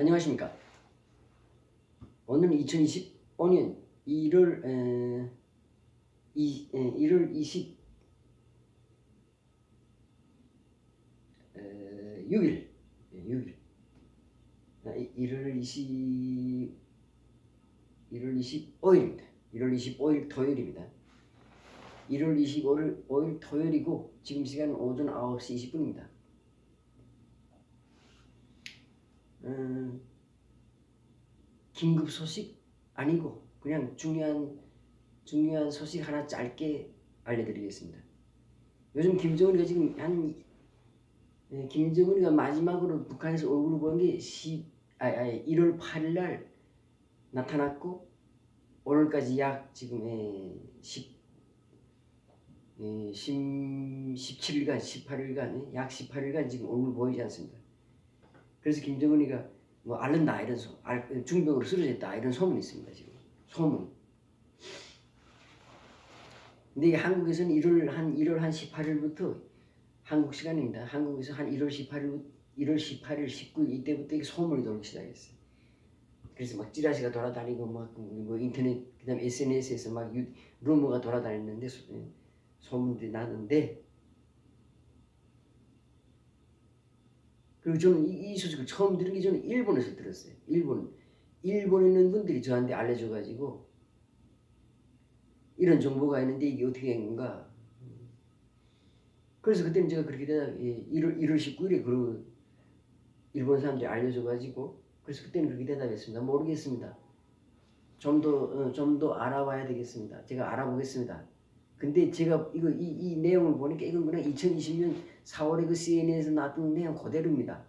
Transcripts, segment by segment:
안녕하십니까. 오늘은 2025년 1월 에, 이, 에, 1월 20 에, 6일 예, 6일 아, 이- 1월 20 1월 25일입니다. 1월 25일 토요일입니다. 1월 25일 5일 토요일이고 지금 시간은 오전 9시 20분입니다. 음, 긴급 소식 아니고 그냥 중요한 중요한 소식 하나 짧게 알려드리겠습니다. 요즘 김정은이가 지금 한 예, 김정은이가 마지막으로 북한에서 얼굴을 본게 10, 아니, 아니 1월 8일 날 나타났고 오늘까지 약 지금 예, 10, 예, 10, 17일간 18일간 약 18일간 지금 얼굴 보이지 않습니다. 그래서 김정은이가 뭐 앓는다 이런 소, 알, 중병으로 쓰러졌다 이런 소문이 있습니다 지금 소문. 근데 한국에서는 1월 한 1월 한 18일부터 한국 시간입니다. 한국에서 한 1월 18일 1월 18일 19일 이때부터 이게 소문이 돌기 시작했어요. 그래서 막 찌라시가 돌아다니고 막 뭐 인터넷 그다음 SNS에서 막 유, 루머가 돌아다녔는데 소, 예, 소문들이 나는데 그리고 저는 이, 이 소식을 처음 들은 게 저는 일본에서 들었어요. 일본 일본에 있는 분들이 저한테 알려줘가지고 이런 정보가 있는데 이게 어떻게 된 건가. 그래서 그때는 제가 그렇게 되다 1월 1월 19일에 그 일본 사람들이 알려줘가지고 그래서 그때는 그렇게 대답했습니다. 모르겠습니다. 좀더 어, 좀더 알아봐야 되겠습니다. 제가 알아보겠습니다. 근데 제가 이거 이, 이 내용을 보니까 이건 그냥 2020년 4월에 그 CNN에서 나왔던 내용 그대로입니다.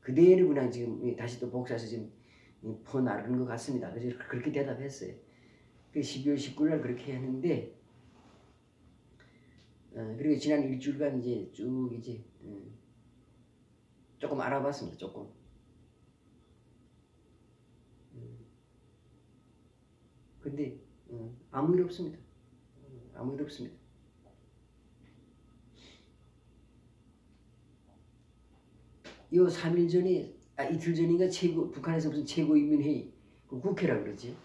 그대로 그냥 지금 이 다시 또 복사해서 지금 이 퍼나르는 것 같습니다. 그래서 그렇게 대답했어요. 그 12월 19일 날 그렇게 했는데 어, 그리고 지난 일주일간 이제 쭉 이제 음, 조금 알아봤습니다. 조금. 음. 근데 어, 아무 일 없습니다. 어, 아무 일 없습니다. 요 3일 전에 아 이틀 전인가 최고 북한에서 무슨 최고인민회의 그 국회라 그러지.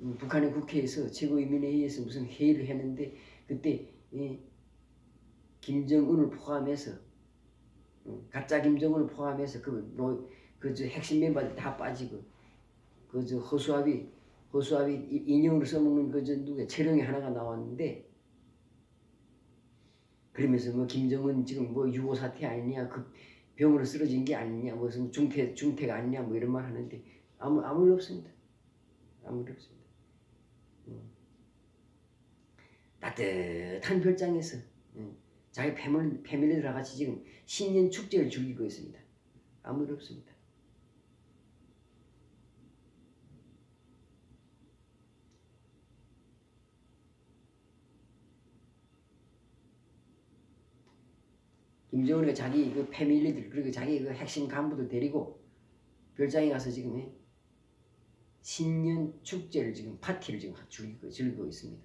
음, 북한의 국회에서 최고인민회의에서 무슨 회의를 했는데 그때 이 김정은을 포함해서 음, 가짜 김정은을 포함해서 그그저 핵심 멤버들 다 빠지고 그저 허수아비 허수아비 이- 인형으로 써먹는 그저 누가 체령이 하나가 나왔는데 그러면서 뭐 김정은 지금 뭐 유고 사태 아니냐? 그 병으로 쓰러진 게 아니냐 무슨 중태 중태가 아니냐 뭐 이런 말 하는데 아무 아무 일 없습니다 아무 일 없습니다 음. 따뜻한 별장에서 음, 자기 패밀리 패밀리들과 같이 지금 신년 축제를 즐기고 있습니다 아무 일 없습니다. 김정은이가 자기 그 패밀리들 그리고 자기 그 핵심 간부들 데리고 별장에 가서 지금 해. 신년 축제를 지금 파티를 지금 즐기고, 즐기고 있습니다.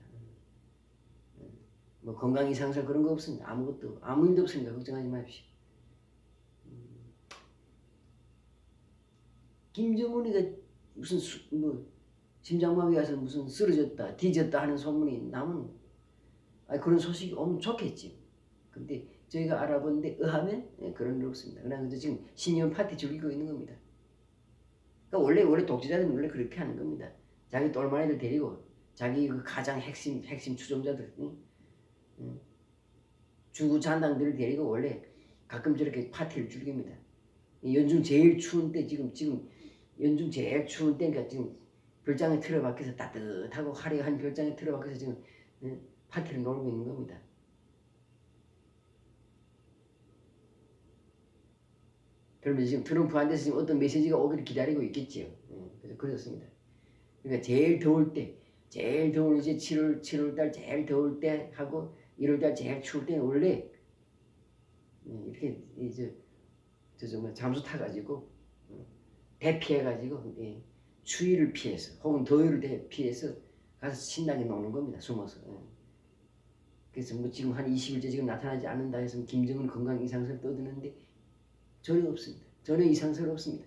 음. 뭐 건강 이상설 그런 거 없습니다. 아무것도 아무 일도 없습니다. 걱정하지 마십시오. 음. 김정은이가 무슨 수, 뭐 심장마비 와서 무슨 쓰러졌다 뒤졌다 하는 소문이 나면 아 그런 소식이 오면 좋겠지. 근데 저희가 알아보는데 의하면 예, 그런 일 없습니다. 그래서 지금 신년 파티 즐기고 있는 겁니다. 그러니까 원래 원래 독재자들은 원래 그렇게 하는 겁니다. 자기 똘마니들 데리고 자기 그 가장 핵심 핵심 추종자들, 응? 응. 주구 잔당들을 데리고 원래 가끔 저렇게 파티를 즐깁니다. 이 연중 제일 추운 때 지금 지금 연중 제일 추운 때니까 지금 별장에 틀어박혀서 따뜻하고 화려한 별장에 틀어박혀서 지금 응? 파티를 놀고 있는 겁니다. 그러면 지금 트럼프한테서 지금 어떤 메시지가 오기를 기다리고 있겠지요. 예, 그래서 그렇습니다. 그러니까 제일 더울 때, 제일 더운 이제 7월 7월 달 제일 더울 때 하고 1월 달 제일 추울 때는 원래 예, 이렇게 이제 저 정말 잠수 타가지고 어, 대피해가지고 예, 추위를 피해서 혹은 더위를 대- 피해서 가서 신나게 노는 겁니다. 숨어서. 예. 그래서 뭐 지금 한 20일째 지금 나타나지 않는다 해서 김정은 건강 이상설 떠드는데 전혀 없습니다. 전혀 이상설 없습니다.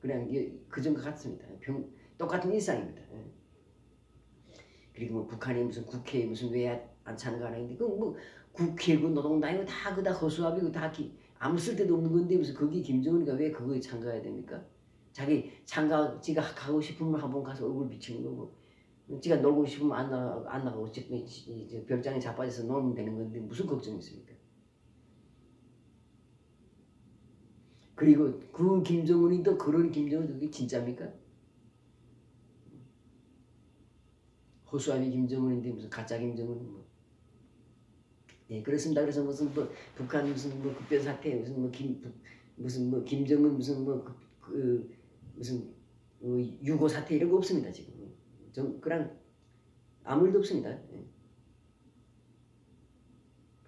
그냥 이- 그전과 같습니다. 병, 똑같은 일상입니다. 예. 그리고 뭐 북한이 무슨 국회에 무슨 왜안 참가하나 했는데 그뭐 국회고 노동당이고 다 그다 허수아비고 다 기, 아무 쓸데도 없는 건데 무슨 거기 김정은이가 왜 그거에 참가해야 됩니까? 자기 참가 지가 가고 싶으면 한 번 가서 얼굴 비치는 거고 지가 놀고 싶으면 안 나가 안 나가고 별장에 자빠져서 놀면 되는 건데 무슨 걱정이 있습니까? 그리고 그 김정은이 또 그런 김정은 그게 진짜입니까? 호수아비 김정은인데 무슨 가짜 김정은 뭐. 예, 그렇습니다. 그래서 무슨 뭐 북한 무슨 뭐 급변 사태 무슨 뭐 김 무슨 뭐 김정은 무슨 뭐그 무슨 뭐 유고 사태 이런 거 없습니다 지금. 좀 그냥 아무 일도 없습니다. 예.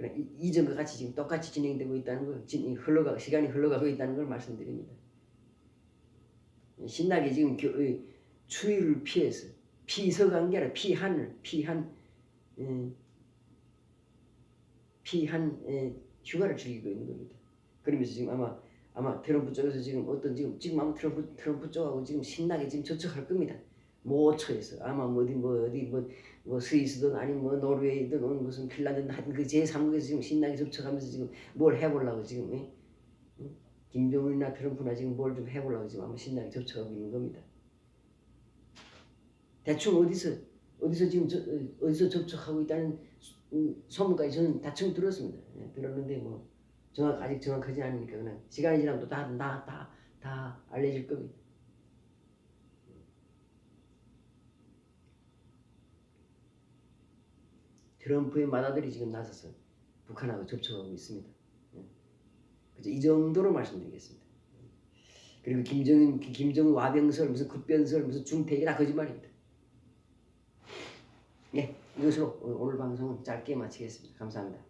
이- 이전과 같이 지금 똑같이 진행되고 있다는 걸 진- 흘러가 시간이 흘러가고 있다는 걸 말씀드립니다. 신나게 지금 겨, 의, 추위를 피해서 피서간 게 아니라 피한을 피한 예, 피한 예, 휴가를 즐기고 있는 겁니다. 그러면서 지금 아마 아마 트럼프 쪽에서 지금 어떤 지금 지금 아마 트럼프 트럼프 쪽하고 지금 신나게 지금 접촉할 겁니다. 모처에서 아마 뭐 어디 뭐 어디 뭐, 뭐 스위스든 아니면 뭐 노르웨이든 어느 무슨 핀란드든 하여튼 그 제3국에서 지금 신나게 접촉하면서 지금 뭘 해보려고 지금 예? 응? 김정은이나 트럼프나 지금 뭘 좀 해보려고 지금 아마 신나게 접촉하고 있는 겁니다. 대충 어디서 어디서 지금 저, 어, 어디서 접촉하고 있다는 음, 소문까지 저는 대충 들었습니다. 예, 들었는데 뭐 정확 아직 정확하지 않으니까 그냥 시간이 지나면 또다다다 다 알려질 겁니다. 트럼프의 맏아들이 지금 나서서 북한하고 접촉하고 있습니다. 예. 그죠? 이 정도로 말씀드리겠습니다. 그리고 김정은, 김정은 와병설, 무슨 급변설, 무슨 중퇴기 다 거짓말입니다. 예, 이것으로 오늘 방송은 짧게 마치겠습니다. 감사합니다.